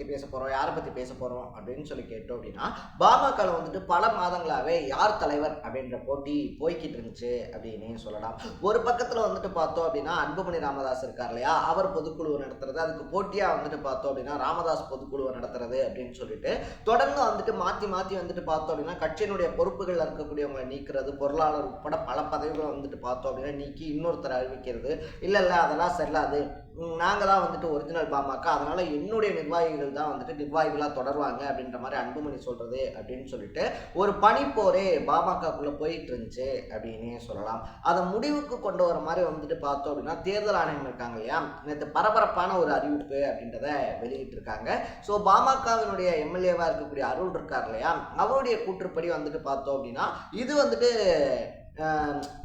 பற்றி பேச போகிறோம் யாரை பற்றி பேச போகிறோம் அப்படின்னு சொல்லி கேட்டோம் அப்படின்னா பாமகவில் வந்துட்டு பல மாதங்களாகவே யார் தலைவர் அப்படின்ற போட்டி போய்கிட்டு இருந்துச்சு அப்படின்னு சொல்லலாம். ஒரு பக்கத்தில் வந்துட்டு பார்த்தோம் அப்படின்னா அன்புமணி ராமதாஸ் இருக்கார் இல்லையா? அவர் பொதுக்குழுவை நடத்துறது அதுக்கு போட்டியாக வந்துட்டு பார்த்தோம் அப்படின்னா ராமதாஸ் பொதுக்குழுவை நடத்துறது அப்படின்னு சொல்லிட்டு தொடர்ந்து வந்துட்டு மாற்றி மாற்றி வந்துட்டு பார்த்தோம் அப்படின்னா கட்சியினுடைய பொறுப்புகள் இருக்கக்கூடியவங்களை நீக்கிறது பொருளாளர் உட்பட பல பதவிகளை வந்துட்டு பார்த்தோம் அப்படின்னா நீக்கி இன்னொருத்தர் அறிவிக்கிறது. இல்லை இல்லை அதெல்லாம் செல்லாது நாங்கள் தான் வந்துட்டு ஒரிஜினல் பாமக. அதனால் என்னுடைய நிர்வாகிகள் தான் வந்துட்டு நிர்வாகிகளாக தொடருவாங்க அப்படின்ற மாதிரி அன்புமணி சொல்கிறது அப்படின்னு சொல்லிட்டு ஒரு பனிப்போரே பாமகக்குள்ளே போயிட்டு இருந்துச்சு அப்படின்னே சொல்லலாம். அதை முடிவுக்கு கொண்டு வர மாதிரி வந்துட்டு பார்த்தோம் அப்படின்னா தேர்தல் ஆணையம் இருக்காங்க இல்லையா? நேற்று பரபரப்பான ஒரு அறிவிப்பு அப்படின்றத வெளியிட்டிருக்காங்க. ஸோ பாமகவினுடைய எம்எல்ஏவாக இருக்கக்கூடிய அருள் இருக்கார் இல்லையா? அவருடைய கூற்றுப்படி வந்துட்டு பார்த்தோம் அப்படின்னா இது வந்துட்டு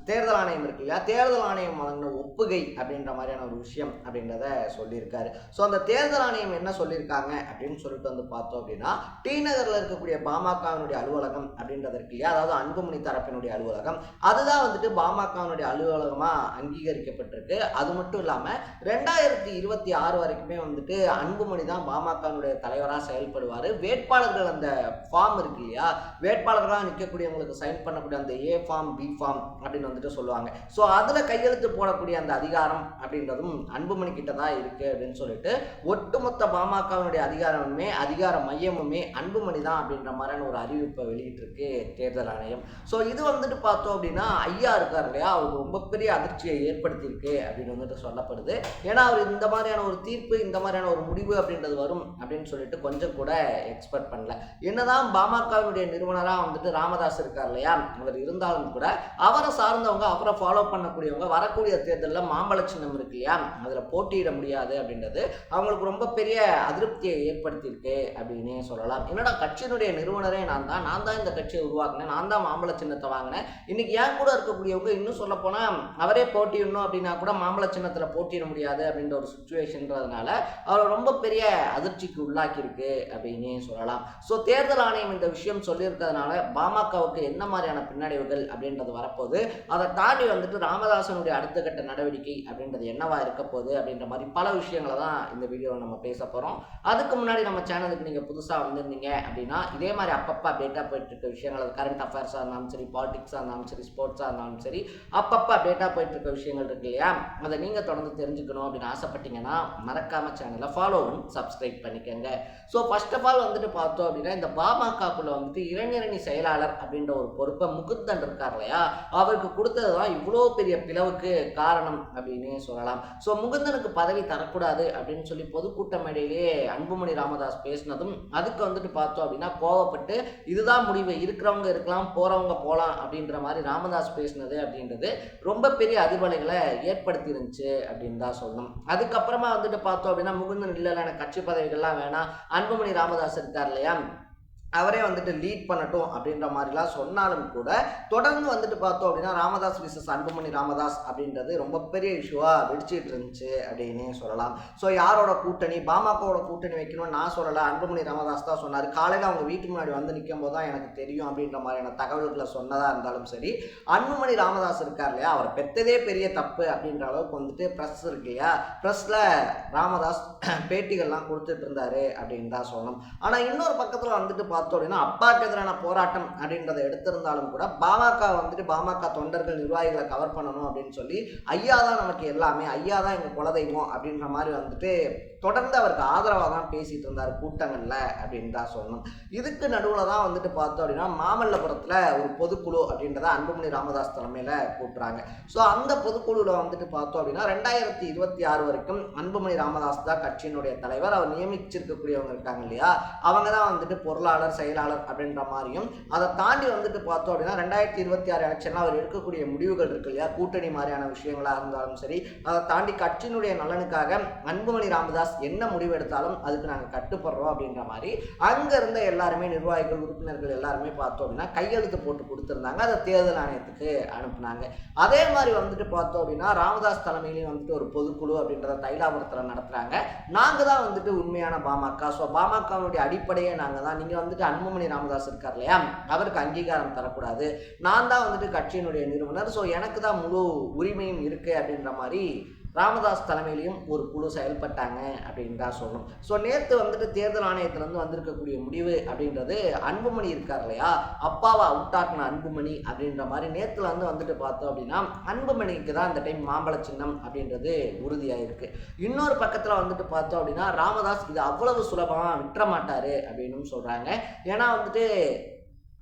தேர்தல் ஆணையம் இருக்கு இல்லையா? தேர்தல் ஆணையம் வழங்கின ஒப்புகை அப்படின்ற மாதிரியான ஒரு விஷயம் அப்படின்றத சொல்லியிருக்காரு. ஸோ அந்த தேர்தல் ஆணையம் என்ன சொல்லியிருக்காங்க அப்படின்னு சொல்லிட்டு வந்து பார்த்தோம் அப்படின்னா டி நகரில் இருக்கக்கூடிய பாமகவினுடைய அலுவலகம் அப்படின்றது இருக்கு இல்லையா? அதாவது அன்புமணி தரப்பினுடைய அலுவலகம். அதுதான் வந்துட்டு பாமகவினுடைய அலுவலகமாக அங்கீகரிக்கப்பட்டிருக்கு. அது மட்டும் இல்லாமல் ரெண்டாயிரத்தி இருபத்தி ஆறு வரைக்குமே வந்துட்டு அன்புமணி தான் பாமகவினுடைய தலைவராக செயல்படுவார். வேட்பாளர்கள் அந்த ஃபார்ம் இருக்கு இல்லையா? வேட்பாளர்களாக நிற்கக்கூடியவங்களுக்கு சைன் பண்ணக்கூடிய அந்த ஏ ஃபார்ம் பி ஃபார்ம் அப்படின்னு வந்துட்டு சொல்லுவாங்க. ஸோ அதில் கையெழுத்து போடக்கூடிய அந்த அதிகாரம் அப்படின்றதும் அன்புமணி கிட்ட தான் இருக்குது அப்படின்னு சொல்லிட்டு ஒட்டுமொத்த பாமகவினுடைய அதிகாரமுமே அதிகார மையமுமே அன்புமணி தான் அப்படின்ற மாதிரியான ஒரு அறிவிப்பை வெளியிட்டிருக்கு தேர்தல் ஆணையம். ஸோ இது வந்துட்டு பார்த்தோம் அப்படின்னா ஐயா இருக்கார் இல்லையா? அவர் ரொம்ப பெரிய அதிர்ச்சியை ஏற்படுத்தியிருக்கு அப்படின்னு வந்துட்டு சொல்லப்படுது. ஏன்னா அவர் இந்த மாதிரியான ஒரு தீர்ப்பு இந்த மாதிரியான ஒரு முடிவு அப்படின்றது வரும் அப்படின்னு சொல்லிட்டு கொஞ்சம் கூட எக்ஸ்பெக்ட் பண்ணல. என்னதான் பாமகவினுடைய நிறுவனராக வந்துட்டு ராமதாஸ் இருக்கார் இல்லையா? அவர் இருந்தாலும் கூட அவரை சார்ந்த சார்ந்தவங்க அவரை ஃபாலோ பண்ணக்கூடியவங்க வரக்கூடிய தேர்தலில் மாம்பழ சின்னம் இருக்கு இல்லையா? அதில் போட்டியிட முடியாது அப்படின்றது அவங்களுக்கு ரொம்ப பெரிய அதிருப்தியை ஏற்படுத்தியிருக்கு அப்படின்னே சொல்லலாம். என்னடா கட்சியினுடைய நிறுவனரே நான் தான். நான் தான் இந்த கட்சியை உருவாக்குனேன். நான் தான் மாம்பழ சின்னத்தை வாங்கினேன். இன்னைக்கு ஏன் கூட இருக்கக்கூடியவங்க இன்னும் சொல்ல போனால் அவரே போட்டியிடணும் அப்படின்னா கூட மாம்பழ சின்னத்தில் போட்டியிட முடியாது அப்படின்ற ஒரு சுச்சுவேஷன்றதுனால அவரை ரொம்ப பெரிய அதிர்ச்சிக்கு உள்ளாக்கியிருக்கு அப்படின்னே சொல்லலாம். ஸோ தேர்தல் ஆணையம் இந்த விஷயம் சொல்லியிருக்கிறதுனால பாமகவுக்கு என்ன மாதிரியான பின்னடைவுகள் அப்படின்றது வரப்போகுது. அதை தாண்டி வந்துட்டு ராமதாசனுடைய அடுத்த கட்ட நடவடிக்கை அப்படின்றது என்னவா இருக்க போகுது அப்படின்ற மாதிரி பல விஷயங்களை தான் இந்த வீடியோவில் நம்ம பேச போகிறோம் அதுக்கு முன்னாடி நம்ம சேனலுக்கு நீங்கள் புதுசாக வந்திருந்தீங்க அப்படின்னா இதே மாதிரி அப்பப்போ அப்டேட்டாக போயிட்டு இருக்க விஷயங்கள் கரண்ட் அஃபேர்ஸாக இருந்தாலும் சரி பாலிடிக்ஸாக இருந்தாலும் சரி ஸ்போர்ட்ஸாக இருந்தாலும் சரி அப்பப்போ அப்டேட்டாக போயிட்டு இருக்க விஷயங்கள் இருக்கு இல்லையா? அதை நீங்கள் தொடர்ந்து தெரிஞ்சுக்கணும் அப்படின்னு ஆசைப்பட்டீங்கன்னா மறக்காம சேனலை ஃபாலோவும் சப்ஸ்கிரைப் பண்ணிக்கோங்க. ஸோ ஃபர்ஸ்ட் ஆஃப் ஆல் வந்துட்டு பார்த்தோம் அப்படின்னா இந்த பாமகக்குள்ளே வந்துட்டு இளைஞரணி செயலாளர் அப்படின்ற ஒரு பொறுப்பை முகுந்தன் இருக்கார் இல்லையா? அவருக்கு கொடுத்தது தான் இவ்வளோ பெரிய பிளவுக்கு காரணம் அப்படின்னு சொல்லலாம். ஸோ முகுந்தனுக்கு பதவி தரக்கூடாது அப்படின்னு சொல்லி பொதுக்கூட்டம் மேடையிலேயே அன்புமணி ராமதாஸ் பேசினதும் அதுக்கு வந்துட்டு பார்த்தோம் அப்படின்னா கோவப்பட்டு இதுதான் முடிவு இருக்கிறவங்க இருக்கலாம் போகிறவங்க போகலாம் அப்படின்ற மாதிரி ராமதாஸ் பேசினது அப்படின்றது ரொம்ப பெரிய அதிர்வலைகளை ஏற்படுத்தி இருந்துச்சு அப்படின்னு தான் சொல்லணும். அதுக்கப்புறமா வந்துட்டு பார்த்தோம் அப்படின்னா முகுந்தன் இல்லை எனக்கு கட்சி பதவிகள்லாம் வேணாம் அன்புமணி ராமதாஸ் இருக்கார் இல்லையா? அவரே வந்துட்டு லீட் பண்ணட்டும் அப்படின்ற மாதிரிலாம் சொன்னாலும் கூட தொடர்ந்து வந்துட்டு பார்த்தோம் அப்படின்னா ராமதாஸ் விசஸ் அன்புமணி ராமதாஸ் அப்படின்றது ரொம்ப பெரிய இஷ்யூவாக வெடிச்சிட்டு இருந்துச்சு அப்படின்னு சொல்லலாம். ஸோ யாரோட கூட்டணி? பாமகவோட கூட்டணி வைக்கணும்னு நான் சொல்லலை. அன்புமணி ராமதாஸ் தான் சொன்னார். காலையில் அவங்க வீட்டு முன்னாடி வந்து நிற்கும் போது தான் எனக்கு தெரியும் அப்படின்ற மாதிரியான தகவல்களை சொன்னதாக இருந்தாலும் சரி அன்புமணி ராமதாஸ் இருக்கார் இல்லையா? அவர் பெற்றதே பெரிய தப்பு அப்படின்ற அளவுக்கு வந்துட்டு ப்ரெஸ் இருக்கு இல்லையா? ப்ரெஸ்ஸில் ராமதாஸ் பேட்டிகள்லாம் கொடுத்துட்டு இருந்தாரு அப்படின்னு தான் சொல்லணும். ஆனால் இன்னொரு பக்கத்தில் வந்துட்டு பார்த்தோம் அப்படின்னா அப்பாக்கு எதிரான போராட்டம் அப்படின்றத எடுத்திருந்தாலும் கூட பாமக வந்துட்டு பாமக தொண்டர்கள் நிர்வாகிகளை கவர் பண்ணணும் அப்படின்னு சொல்லி ஐயா தான் நமக்கு எல்லாமே ஐயா தான் எங்கள் குலதெய்வம் அப்படின்ற மாதிரி வந்துட்டு தொடர்ந்து அவருக்கு ஆதரவாக தான் பேசிட்டு இருந்தார் கூட்டங்களில் அப்படின்னு தான் சொல்லணும். இதுக்கு நடுவில் தான் வந்துட்டு பார்த்தோம் அப்படின்னா மாமல்லபுரத்தில் ஒரு பொதுக்குழு அப்படின்றத அன்புமணி ராமதாஸ் தலைமையில் கூட்டுறாங்க. ஸோ அந்த பொதுக்குழுவில் வந்துட்டு பார்த்தோம் அப்படின்னா ரெண்டாயிரத்தி இருபத்தி ஆறு வரைக்கும் அன்புமணி ராமதாஸ் தான் கட்சியினுடைய தலைவர். அவர் நியமிச்சிருக்கக்கூடியவங்க இருக்காங்க இல்லையா? அவங்க தான் வந்துட்டு பொருளாளர் செயலாளர் அப்படின்ற மாதிரியும் அதை தாண்டி வந்துட்டு பார்த்தோம் அப்படின்னா ரெண்டாயிரத்தி இருபத்தி ஆறு எலெக்ஷனில் அவர் எடுக்கக்கூடிய முடிவுகள் இருக்கு இல்லையா? கூட்டணி மாதிரியான விஷயங்களாக இருந்தாலும் சரி அதை தாண்டி கட்சியினுடைய நலனுக்காக அன்புமணி ராமதாஸ் என்ன முடிவு எடுத்தாலும் அதுக்கு நாங்கள் கட்டுப்படுறோம் அப்படின்ற மாதிரி அங்கே இருந்த எல்லாருமே நிர்வாகிகள் உறுப்பினர்கள் எல்லாருமே பார்த்தோம் அப்படின்னா கையெழுத்து போட்டு கொடுத்துருந்தாங்க. அதை தேர்தல் ஆணையத்துக்கு அனுப்புனாங்க. அதே மாதிரி வந்துட்டு பார்த்தோம் அப்படின்னா ராமதாஸ் தலைமையிலையும் வந்துட்டு ஒரு பொதுக்குழு அப்படின்றத தைலாபுரத்தில் நடத்துகிறாங்க நாங்கள் தான் வந்துட்டு உண்மையான பாமக. ஸோ பாமகவுடைய அடிப்படையே நாங்கள் தான். நீங்கள் வந்துட்டு அன்புமணி ராமதாஸ் இருக்கார் இல்லையா? அவருக்கு அங்கீகாரம் தரக்கூடாது. நான் தான் வந்துட்டு கட்சியினுடைய நிறுவனர். ஸோ எனக்கு தான் முழு உரிமையும் இருக்குது அப்படின்ற மாதிரி ராமதாஸ் தலைமையிலையும் ஒரு குழு செயல்பட்டாங்க அப்படின்னு தான் சொல்லணும். ஸோ நேற்று வந்துட்டு தேர்தல் ஆணையத்திலேருந்து வந்திருக்கக்கூடிய முடிவு அப்படின்றது அன்புமணி இருக்கார் இல்லையா? அப்பாவை அவுட்டாக்குன அன்புமணி அப்படின்ற மாதிரி நேற்றுல வந்து வந்துட்டு பார்த்தோம் அப்படின்னா அன்புமணிக்கு தான் இந்த டைம் மாம்பழ சின்னம் அப்படின்றது உறுதியாயிருக்கு. இன்னொரு பக்கத்தில் வந்துட்டு பார்த்தோம் அப்படின்னா ராமதாஸ் இது அவ்வளவு சுலபமாக விட்டுற மாட்டார் அப்படின்னு சொல்கிறாங்க ஏன்னா வந்துட்டு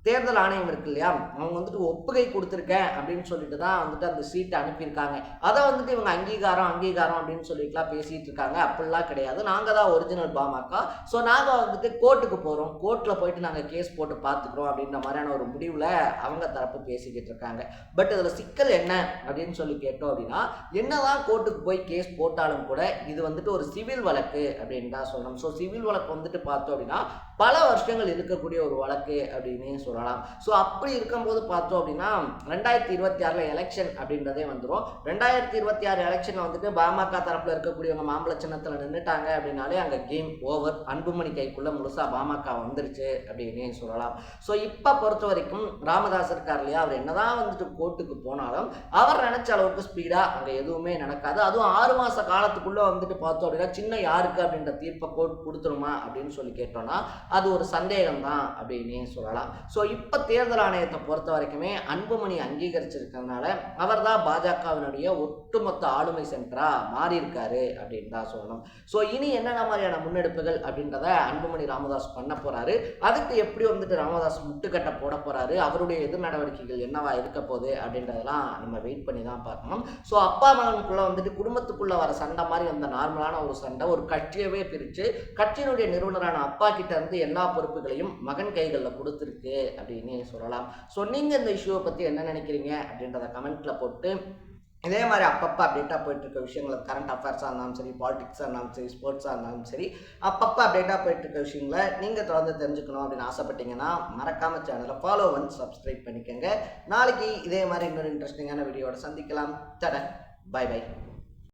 தேர்தல் ஆணையம் இருக்கு இல்லையா? அவங்க வந்துட்டு ஒப்புகை கொடுத்துருக்கேன் அப்படின்னு சொல்லிட்டு தான் வந்துட்டு அந்த சீட்டை அனுப்பியிருக்காங்க. அதை வந்துட்டு இவங்க அங்கீகாரம் அங்கீகாரம் அப்படின்னு சொல்லிட்டுலாம் பேசிகிட்டு இருக்காங்க. அப்படிலாம் கிடையாது. நாங்கள் தான் ஒரிஜினல் பாமக. ஸோ நாங்கள் வந்துட்டு கோர்ட்டுக்கு போகிறோம் கோர்ட்டில் போயிட்டு நாங்கள் கேஸ் போட்டு பார்த்துக்குறோம் அப்படின்ற மாதிரியான ஒரு முடிவில் அவங்க தரப்பு பேசிக்கிட்டு இருக்காங்க. பட் இதில் சிக்கல் என்ன அப்படின்னு சொல்லி கேட்டோம் அப்படின்னா என்னதான் கோர்ட்டுக்கு போய் கேஸ் போட்டாலும் கூட இது வந்துட்டு ஒரு சிவில் வழக்கு அப்படின்னு தான் சொல்லணும். ஸோ சிவில் வழக்கு வந்துட்டு பார்த்தோம் அப்படின்னா பல வருஷங்கள் இருக்கக்கூடிய ஒரு வழக்கு அப்படின்னு சொல்லலாம். ஸோ அப்படி இருக்கும்போது பார்த்தோம் அப்படின்னா ரெண்டாயிரத்தி இருபத்தி ஆறில் எலெக்ஷன் அப்படின்றதே வந்துடும் ரெண்டாயிரத்தி இருபத்தி ஆறு எலெக்ஷனில் வந்துட்டு பாமக தரப்பில் இருக்கக்கூடியவங்க மாம்பழ சின்னத்தில் நின்றுட்டாங்க அப்படின்னாலே அங்கே கேம் ஓவர் அன்புமணி கைக்குள்ளே முழுசாக பாமக வந்துருச்சு அப்படின்னு சொல்லலாம். ஸோ இப்போ பொறுத்த வரைக்கும் ராமதாஸ் இருக்கார் இல்லையா? அவர் என்னதான் வந்துட்டு கோர்ட்டுக்கு போனாலும் அவர் நினைச்ச அளவுக்கு ஸ்பீடாக அங்கே எதுவுமே நடக்காது. அதுவும் ஆறு மாத காலத்துக்குள்ளே வந்துட்டு பார்த்தோம் அப்படின்னா சின்ன யாருக்கு? அப்படின்ற தீர்ப்பை கோர்ட் கொடுத்துருமா அப்படின்னு சொல்லி கேட்டோம்னா அது ஒரு சந்தேகம் தான் அப்படின்னு சொல்லலாம். ஸோ இப்போ தேர்தல் ஆணையத்தை பொறுத்த வரைக்குமே அன்புமணி அங்கீகரிச்சிருக்கிறதுனால அவர் தான் பாஜகவினுடைய ஒட்டுமொத்த ஆளுமை சென்டராக மாறியிருக்காரு அப்படின்னு தான் சொல்லணும். ஸோ இனி என்னென்ன மாதிரியான முன்னெடுப்புகள் அப்படின்றத அன்புமணி ராமதாஸ் பண்ண போகிறாரு அதுக்கு எப்படி வந்துட்டு ராமதாஸ் முட்டுக்கட்டை போட போகிறாரு அவருடைய எதிர் நடவடிக்கைகள் என்னவா இருக்க போகுது அப்படின்றதெல்லாம் நம்ம வெயிட் பண்ணி தான் பார்க்கணும். ஸோ அப்பா மகனுக்குள்ளே வந்துட்டு குடும்பத்துக்குள்ளே வர சண்டை மாதிரி வந்த நார்மலான ஒரு சண்டை ஒரு கட்சியவே பிரித்து கட்சியினுடைய நிறுவனரான அப்பா கிட்ட இருந்து எல்லா பொறுப்புகளையும் மகன் கைகளில் கொடுத்துருக்கு. அப்படின்னு சொல்லலாம். ஸோ நீங்கள் இந்த இஷ்யூவை பற்றி என்ன நினைக்கிறீங்க அப்படின்றத கமெண்ட்டில் போட்டு இதே மாதிரி அப்பப்போ அப்டேட்டாக போயிட்டு இருக்க விஷயங்கள் கரண்ட் அஃபேர்ஸாக இருந்தாலும் சரி பாலிடிக்ஸாக இருந்தாலும் சரி ஸ்போர்ட்ஸாக இருந்தாலும் சரி அப்பப்போ அப்டேட்டாக போயிட்டு இருக்க விஷயங்களை நீங்கள் தொடர்ந்து தெரிஞ்சுக்கணும் அப்படின்னு ஆசைப்பட்டீங்கன்னா மறக்காமல் சேனலை ஃபாலோ வந்து சப்ஸ்கிரைப் பண்ணிக்கோங்க. நாளைக்கு இதே மாதிரி இன்னொரு இன்ட்ரெஸ்டிங்கான வீடியோட சந்திக்கலாம். தட பை பை